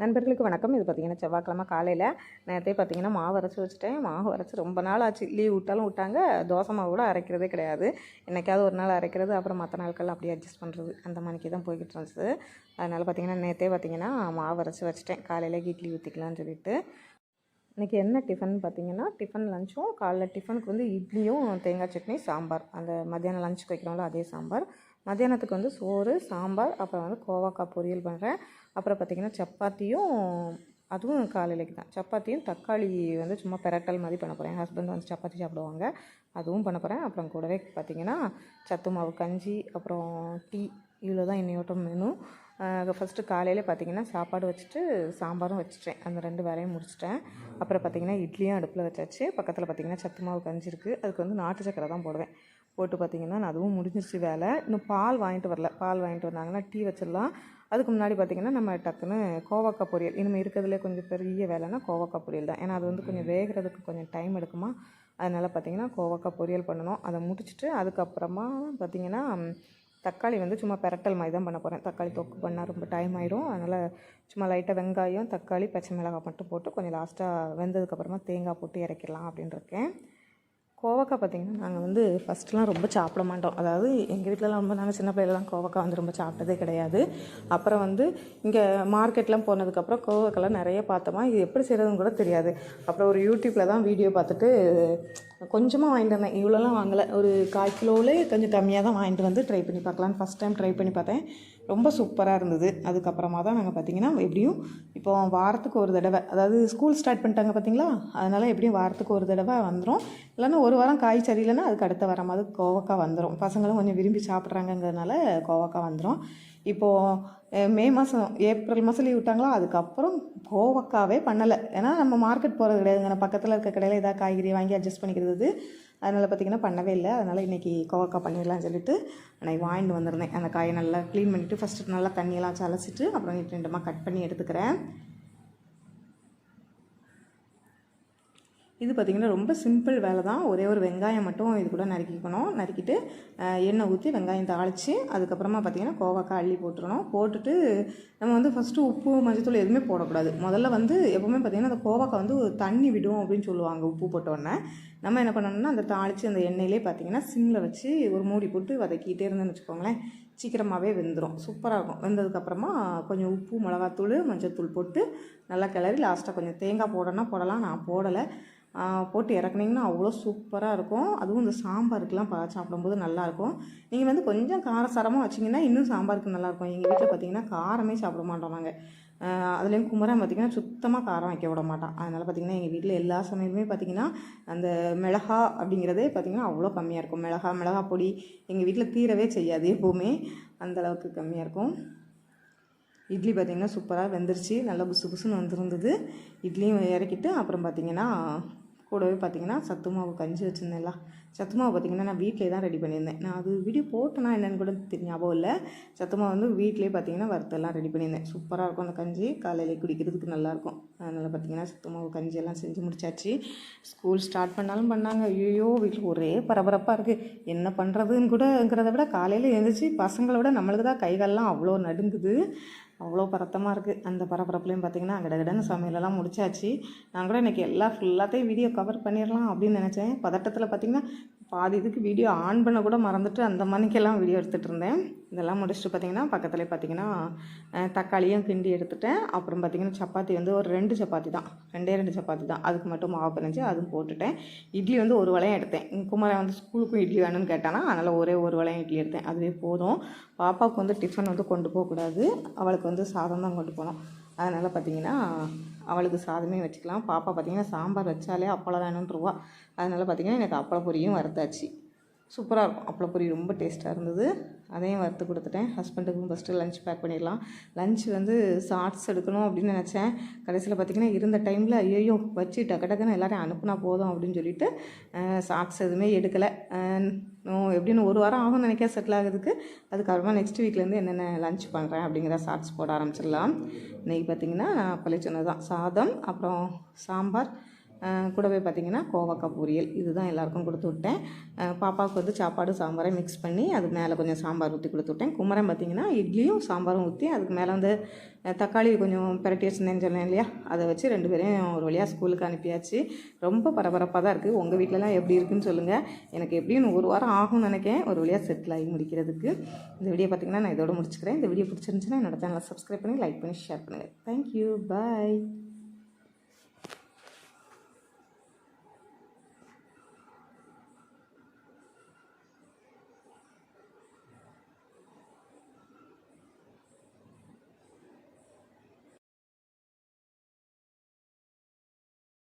நண்பர்களுக்கு வணக்கம். இது பார்த்திங்கன்னா செவ்வாய்க்கிழமை காலையில். நேரத்தே பார்த்திங்கன்னா மாவு அரைச்சி வச்சுட்டேன். மாவு அரைச்சி ரொம்ப நாள் ஆச்சு. லீவ் விட்டாலும் விட்டாங்க. தோசை மாவு கூட அரைக்கிறதே கிடையாது. என்றைக்காவது ஒரு நாள் அரைக்கிறது அப்புறம் மற்ற நாட்கள் அப்படியே அட்ஜஸ்ட் பண்ணுறது அந்த மாதிரிக்கு தான் போய்கிட்டு இருந்துச்சு. அதனால் பார்த்திங்கன்னா நேற்றே பார்த்திங்கன்னா மாவு அரைச்சி வச்சுட்டேன். காலையில் இட்லி ஊற்றிக்கலாம்னு சொல்லிட்டு. இன்றைக்கி என்ன டிஃபன் பார்த்தீங்கன்னா டிஃபன் லஞ்சும் காலைல டிஃபனுக்கு வந்து இட்லியும் தேங்காய் சட்னி சாம்பார். அந்த மத்தியானம் லஞ்சுக்கு வைக்கிறோம்ல அதே சாம்பார். மத்தியானத்துக்கு வந்து சோறு சாம்பார் அப்புறம் வந்து கோவாக்காய் பொரியல் பண்ணுறேன் அப்புறம் பார்த்திங்கன்னா சப்பாத்தியும் அதுவும் காலையிலைக்கு தான். சப்பாத்தியும் தக்காளி வந்து சும்மா பெரட்டல் மாதிரி பண்ண போகிறேன் என் ஹஸ்பண்ட் வந்து சப்பாத்தி சாப்பிடுவாங்க. அதுவும் பண்ண போகிறேன் அப்புறம் கூடவே பார்த்திங்கன்னா சத்து மாவு கஞ்சி அப்புறம் டீ. இவ்வளோ தான் இன்னையோட்டம் மெனு ஃபஸ்ட்டு காலையில் பார்த்திங்கன்னா சாப்பாடு வச்சுட்டு சாம்பாரும் வச்சுட்டேன். அந்த ரெண்டு வேலையும் முடிச்சிட்டேன். அப்புறம் பார்த்திங்கன்னா இட்லியும் அடுப்பில் வச்சாச்சு. பக்கத்தில் பார்த்திங்கன்னா சத்து மாவு கஞ்சி இருக்குது அதுக்கு வந்து நாட்டு சக்கரை தான் போடுவேன். போட்டு பார்த்திங்கன்னா நான் அதுவும் முடிஞ்சிருச்சு வேலை. இன்னும் பால் வாங்கிட்டு வரல. பால் வாங்கிட்டு வந்தாங்கன்னா டீ வச்சிடலாம். அதுக்கு முன்னாடி பார்த்திங்கன்னா நம்ம டக்குன்னு கோவக்காய் பொரியல். இனிமேல் இருக்கிறதுலே கொஞ்சம் பெரிய வேலைன்னா கோவக்காய் பொரியல் தான். ஏன்னா அது வந்து கொஞ்சம் வேகிறதுக்கு கொஞ்சம் டைம் எடுக்குமா? அதனால் பார்த்திங்கன்னா கோவக்காய் பொரியல் பண்ணணும். அதை முடிச்சுட்டு அதுக்கப்புறமா பார்த்திங்கன்னா தக்காளி வந்து சும்மா பெரட்டல் மாதிரி தான் பண்ண போகிறேன் தக்காளி தொக்கு பண்ணால் ரொம்ப டைம் ஆயிடும் அதனால் சும்மா லைட்டாக வெங்காயம் தக்காளி பச்சை மிளகாய் மட்டும் போட்டு கொஞ்சம் லாஸ்ட்டாக வெந்ததுக்கப்புறமா தேங்காய் போட்டு இறக்கிடலாம் அப்படின்னு இருக்கேன். கோவக்காய் பார்த்திங்கன்னா நாங்கள் வந்து ஃபஸ்ட்டுலாம் ரொம்ப சாப்பிட மாட்டோம். அதாவது எங்கள் வீட்டிலலாம் ரொம்ப நாங்கள் சின்ன பிள்ளைலாம் கோவக்காய் வந்து ரொம்ப சாப்பிட்டதே கிடையாது. அப்புறம் வந்து இங்கே மார்க்கெட்லாம் போனதுக்கப்புறம் கோவக்காய்லாம் நிறைய பார்த்தோமா இது எப்படி செய்கிறதுன்னு கூட தெரியாது. அப்புறம் ஒரு யூடியூப்பில் தான் வீடியோ பார்த்துட்டு கொஞ்சமாக வாங்கிட்டு வந்தேன். இவ்வளோலாம் வாங்கலை. ஒரு கால் கிலோவில் கொஞ்சம் கம்மியாக தான் வாங்கிட்டு வந்து ட்ரை பண்ணி பார்க்கலான்னு ஃபஸ்ட் டைம் ட்ரை பண்ணி பார்த்தேன். ரொம்ப சூப்பராக இருந்தது. அதுக்கப்புறமா தான் நாங்கள் பார்த்திங்கன்னா எப்படியும் இப்போ வாரத்துக்கு ஒரு தடவை அதாவது ஸ்கூல் ஸ்டார்ட் பண்ணிட்டாங்க பார்த்தீங்களா அதனால் எப்படியும் வாரத்துக்கு ஒரு தடவை வந்துடும் இல்லைன்னா ஒரு வாரம் காய் சரியில்லைன்னா அதுக்கு அடுத்த வாரம் அது கோவக்காய் வந்துடும் பசங்களும் கொஞ்சம் விரும்பி சாப்பிட்றாங்கங்கிறதுனால கோவக்காய் வந்துடும் இப்போது மே மாதம் ஏப்ரல் மாதம் லீவ் விட்டாங்களா? அதுக்கப்புறம் கோவக்காவே பண்ணலை. ஏன்னா நம்ம மார்க்கெட் போகிறது கிடையாதுங்க. பக்கத்தில் இருக்க கடையில் ஏதாவது காய்கறி வாங்கி அட்ஜஸ்ட் பண்ணிக்கிறது. அதனால் பார்த்திங்கன்னா பண்ணவே இல்லை. அதனால் இன்றைக்கி கோவக்காய் பண்ணிடலாம்னு சொல்லிட்டு நான் வாங்கிட்டு வந்திருந்தேன். அந்த காயை நல்லா க்ளீன் பண்ணிவிட்டு ஃபஸ்ட்டு நல்லா தண்ணியெல்லாம் சலச்சிட்டு அப்புறம் ரெண்டு ரெண்டுமாக கட் பண்ணி எடுத்துக்கிறேன். இது பார்த்திங்கன்னா ரொம்ப சிம்பிள் வேலை தான் ஒரே ஒரு வெங்காயம் மட்டும் இது கூட நறுக்கிக்கணும். நறுக்கிட்டு எண்ணெய் ஊற்றி வெங்காயம் தாளித்து அதுக்கப்புறமா பார்த்திங்கன்னா கோவக்காய் அள்ளி போட்டுருணும் போட்டுட்டு நம்ம வந்து ஃபஸ்ட்டு உப்பு மஞ்சத்தூள் எதுவுமே போடக்கூடாது. முதல்ல வந்து எப்போவுமே பார்த்திங்கன்னா அந்த கோவக்காய் வந்து தண்ணி விடும் அப்படின்னு சொல்லுவாங்க உப்பு போட்டோடனே நம்ம என்ன பண்ணணும்னா அந்த தாளித்து அந்த எண்ணெயிலே பார்த்திங்கன்னா சிம்மில் வச்சு ஒரு மூடி போட்டு வதக்கிட்டே இருந்தேன்னு வச்சுக்கோங்களேன் சீக்கிரமாகவே வெந்துடும் சூப்பராக இருக்கும். வெந்ததுக்கப்புறமா கொஞ்சம் உப்பு மிளகாத்தூள் மஞ்சத்தூள் போட்டு நல்லா கிளறி லாஸ்ட்டாக கொஞ்சம் தேங்காய் போடணும்னா போடலாம். நான் போடலை. போட்டு இறக்குனீங்கன்னா அவ்வளோ சூப்பராக இருக்கும். அதுவும் இந்த சாம்பாருக்கெலாம் பா சாப்பிடும்போது நல்லாயிருக்கும். நீங்கள் வந்து கொஞ்சம் காரசாரமாக வச்சிங்கன்னா இன்னும் சாம்பாருக்கு நல்லாயிருக்கும். எங்கள் வீட்டில் பார்த்தீங்கன்னா காரமே சாப்பிட மாட்டோம் நாங்கள் அதுலேயும் குமரன் பார்த்திங்கன்னா சுத்தமாக காரம் வைக்க விட மாட்டான். அதனால் பார்த்திங்கன்னா எங்கள் வீட்டில் எல்லா சமையலுமே பார்த்திங்கன்னா அந்த மிளகா அப்படிங்கிறதே பார்த்திங்கன்னா அவ்வளோ கம்மியாக இருக்கும். மிளகா மிளகா பொடி எங்கள் வீட்டில் தீரவே செய்யாது எப்போவுமே. அந்தளவுக்கு கம்மியாக இருக்கும். இட்லி பார்த்திங்கன்னா சூப்பராக வெந்துருச்சு. நல்லா புசு புசுன்னு வந்துருந்தது. இட்லியும் இறக்கிட்டு அப்புறம் பார்த்திங்கன்னா கூடவே பார்த்திங்கன்னா சத்து மாவு கஞ்சி வச்சுருந்தேன்ல. சத்து மாவு பார்த்திங்கன்னா நான் வீட்டிலே தான் ரெடி பண்ணியிருந்தேன். நான் அது வீடியோ போட்டேனா என்னென்னு கூட தெரியும் ஞாபகம் இல்லை. சத்து மாவு வந்து வீட்டிலே பார்த்திங்கன்னா வறுத்தெல்லாம் ரெடி பண்ணியிருந்தேன். சூப்பராக இருக்கும் அந்த கஞ்சி. காலையில் குடிக்கிறதுக்கு நல்லாயிருக்கும் அதனால் பார்த்திங்கன்னா சத்து மாவு கஞ்சி எல்லாம் செஞ்சு முடிச்சாச்சு. ஸ்கூல் ஸ்டார்ட் பண்ணாலும் பண்ணாங்க. ஐயோ வீட்டில் ஒரே பரபரப்பாக இருக்குது என்ன பண்ணுறதுன்னு கூடங்கிறத விட காலையில் எழுந்திரிச்சு பசங்களை விட நம்மளுக்கு தான் கைகாலெலாம் அவ்வளோ நடுங்குது. அவ்வளோ பரத்தமாக இருக்குது அந்த பரபரப்புலையும் பார்த்திங்கன்னா கடகடன்னு சமையலெல்லாம் முடிச்சாச்சு. நான் கூட இன்றைக்கி எல்லா ஃபுல்லாத்தையும் வீடியோ கவர் பண்ணிடலாம் அப்படின்னு நினச்சேன். பதட்டத்தில் பார்த்திங்கன்னா பாதி இதுக்கு வீடியோ ஆன் பண்ண கூட மறந்துட்டு அந்த மணிக்கெல்லாம் வீடியோ எடுத்துகிட்டு இருந்தேன். இதெல்லாம் முடிச்சுட்டு பார்த்திங்கன்னா பக்கத்தில் பார்த்திங்கன்னா தக்காளியும் கிண்டி எடுத்துட்டேன். அப்புறம் பார்த்திங்கன்னா சப்பாத்தி வந்து ஒரு ரெண்டு சப்பாத்தி தான். ரெண்டே ரெண்டு சப்பாத்தி தான். அதுக்கு மட்டும் மாவு பிணைஞ்சு அதுவும் போட்டுட்டேன். இட்லி வந்து ஒரு வளையம் எடுத்தேன். குமரன் வந்து ஸ்கூலுக்கும் இட்லி வேணும்னு கேட்டானா அதனால் ஒரே ஒரு வளையம் இட்லி எடுத்தேன். அதுவே போதும். பாப்பாவுக்கு வந்து டிஃபன் வந்து கொண்டு போகக்கூடாது. அவளுக்கு வந்து சாதம் தான் கொண்டு போகணும். அதனால் பார்த்திங்கன்னா அவளுக்கு சாதமே வச்சுக்கலாம். பாப்பா பார்த்திங்கன்னா சாம்பார் வச்சாலே அப்பளம் வேணுன்றவா அதனால் பார்த்திங்கன்னா எனக்கு அப்பள பொரியும் வறுத்தாச்சு. சூப்பராக இருக்கும். அப்பள பொரி ரொம்ப டேஸ்ட்டாக இருந்தது. அதையும் வறுத்து கொடுத்துட்டேன். ஹஸ்பண்டுக்கும் ஃபஸ்ட்டு லஞ்ச் பேக் பண்ணிடலாம். லஞ்ச் வந்து ஷார்ட்ஸ் எடுக்கணும் அப்படின்னு நினச்சேன். கடைசியில் பார்த்திங்கன்னா இருந்த டைமில் ஐயோ வச்சு டக்கு டக்குன்னு எல்லோரும் அனுப்புனா போதும் அப்படின்னு சொல்லிட்டு ஷார்ட்ஸ் எதுவுமே எடுக்கலை. எப்படின்னு ஒரு வாரம் ஆகும் நினைக்க செட்டில் ஆகுதுக்கு அதுக்கப்புறமா நெக்ஸ்ட் வீக்லேருந்து என்னென்ன லஞ்ச் பண்ணுறேன் அப்படிங்கிற ஷார்ட்ஸ் போட ஆரம்பிச்சிடலாம். இன்றைக்கி பார்த்திங்கன்னா நான் பழைய சொன்னது தான். சாதம் அப்புறம் சாம்பார் கூடவே பார்த்தீங்கன்னா கோவக்காய் பொரியல். இதுதான் எல்லாருக்கும் கொடுத்து விட்டேன். பாப்பாவுக்கு வந்து சாப்பாடு சாம்பாரை மிக்ஸ் பண்ணி அது மேலே கொஞ்சம் சாம்பார் ஊற்றி கொடுத்து விட்டேன். குமரன் பார்த்தீங்கன்னா இட்லியும் சாம்பாரும் ஊற்றி அதுக்கு மேலே வந்து தக்காளி கொஞ்சம் பிரட்டி வச்சுருந்தேன்னு சொன்னேன் இல்லையா? அதை வச்சு ரெண்டு பேரையும் ஒரு வழியாக ஸ்கூலுக்கு அனுப்பியாச்சு. ரொம்ப பரபரப்பாக தான் இருக்குது உங்கள் வீட்டிலலாம் எப்படி இருக்குன்னு சொல்லுங்கள் எனக்கு எப்படியும் ஒரு வாரம் ஆகும்னு நினைக்கிறேன். ஒரு வழியாக செட்டில் ஆகி முடிக்கிறதுக்கு. இந்த வீடியோ பார்த்தீங்கன்னா நான் இதோட முடிச்சுக்கிறேன். இந்த வீடியோ பிடிச்சிருந்துச்சுன்னா என்னோட சேனலை சப்ஸ்கிரைப் பண்ணி லைக் பண்ணி ஷேர் பண்ணுங்கள் தேங்க்யூ பாய்